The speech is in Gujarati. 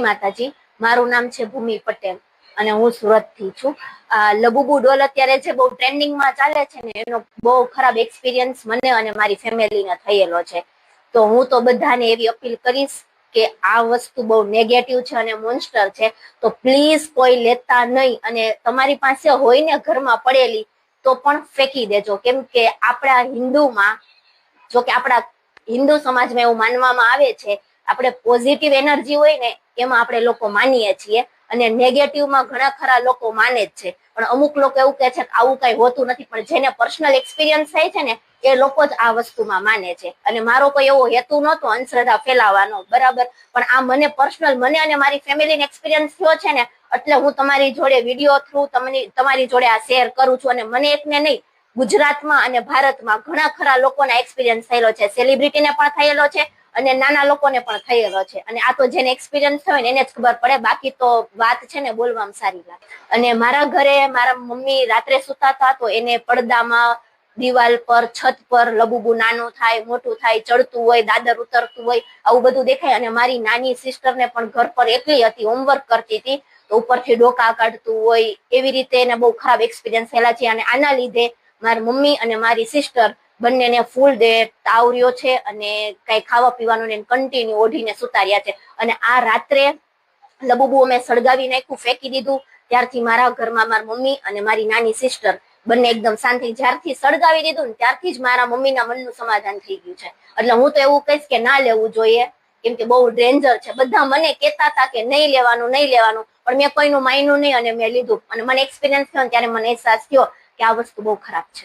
માતાજી, મારું નામ છે ભૂમિ પટેલ અને હું સુરતથી છું લબુબુ ડોલ અત્યારે જે બહુ ટ્રેન્ડિંગમાં ચાલે છે ને, એનો બહુ ખરાબ એક્સપિરિયન્સ મને અને મારી ફેમિલીને થયેલો છે. તો હું તો બધાને એવી અપીલ કરીશ કે આ વસ્તુ બહુ નેગેટિવ છે અને મોન્સ્ટર છે. તો પ્લીઝ કોઈ લેતા નહીં અને તમારી પાસે હોય ને ઘરમાં પડેલી, તો પણ ફેંકી દેજો. કેમ કે આપણા હિન્દુમાં, જો કે આપણા હિન્દુ સમાજમાં એવું માનવામાં આવે છે, આપણે પોઝિટિવ એનર્જી હોય ને એમાં આપણે લોકો માનીએ છીએ અને નેગેટિવમાં ઘણા ખરા લોકો માને જ છે. પણ અમુક લોકો એવું કહે છે કે આવું કઈ હોતું નથી, પણ જેને પર્સનલ એક્સપિરિયન્સ થાય છે ને, એ લોકો જ આ વસ્તુમાં માને છે. અને મારો કોઈ એવો હેતુ નહોતો અંધશ્રદ્ધા ફેલાવવાનો બરાબર? પણ આ મને પર્સનલ મને અને મારી ફેમિલીને એક્સપિરિયન્સ થયો છે ને, એટલે હું તમારી જોડે વીડિયો થ્રુ તમને, તમારી જોડે આ શેર કરું છું. અને મને એકને નહીં, ગુજરાતમાં અને ભારતમાં ઘણા ખરા લોકોના એક્સપિરિયન્સ થયેલો છે. સેલિબ્રિટીને પણ થયેલો છે અને નાના લોકોને પણ થયેલો છે. અને આ તો જેને એક્સપિરિયન્સ થયો ને એને જ ખબર પડે. બાકી તો વાત છે ને બોલવામાં સારી લાગે અને મારા ઘરે મારા મમ્મી રાત્રે સુતા હતા તો એને પડદામાં દિવાલ પર, છત પર લબુબુ નાનું થાય, મોટું થાય, ચડતું હોય, દાદર ઉતરતું હોય, આવું બધું દેખાય. અને મારી નાની સિસ્ટરને પણ ઘર પર એકલી હતી હોમવર્ક કરતી હતી. તો ઉપરથી ડોકા કાઢતું હોય, એવી રીતે એને બહુ ખરાબ એક્સપિરિયન્સ થયેલા છે. અને આના લીધે મારી મમ્મી અને મારી સિસ્ટર બંનેને ફૂલ ડે તાવર્યો છે અને કઈ ખાવા પીવાનું ને કન્ટિન્યુ ઓઢીને સુતાર્યા છે. અને આ રાત્રે લબુબુ અમે સળગાવી નાખ્યું, ફેંકી દીધું. ત્યારથી મારા ઘરમાં મારી મમ્મી અને મારી નાની સિસ્ટર બંને એકદમ શાંતિ જ્યારથી સળગાવી દીધું ને ત્યારથી જ મારા મમ્મીના મનનું સમાધાન થઈ ગયું છે. એટલે હું તો એવું કહીશ કે ના લેવું જોઈએ, કેમ કે બહુ ડેન્જર છે. બધા મને કહેતા હતા કે નહીં લેવાનું નહીં લેવાનું, પણ મેં કોઈનું માન્યું નહીં અને મેં લીધું. અને મને એક્સપિરિયન્સ થયો ત્યારે મને અહેસાસ થયો કે આ વસ્તુ બહુ ખરાબ છે.